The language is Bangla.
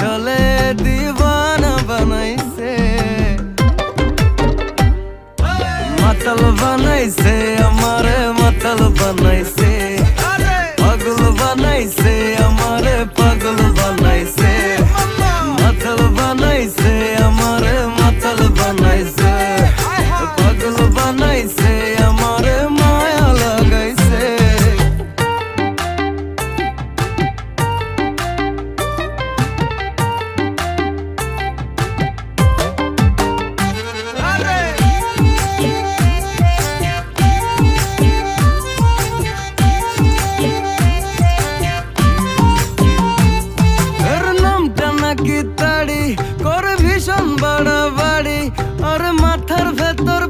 চলে দিবানা বানাইছে। মাতাল বানাইছে আমারে মাতাল বানাইছে। পাগল বানাইছে আমার বাড়ি করবি ভীষণ বাড়াবাড়ি আর মাথার ভেতর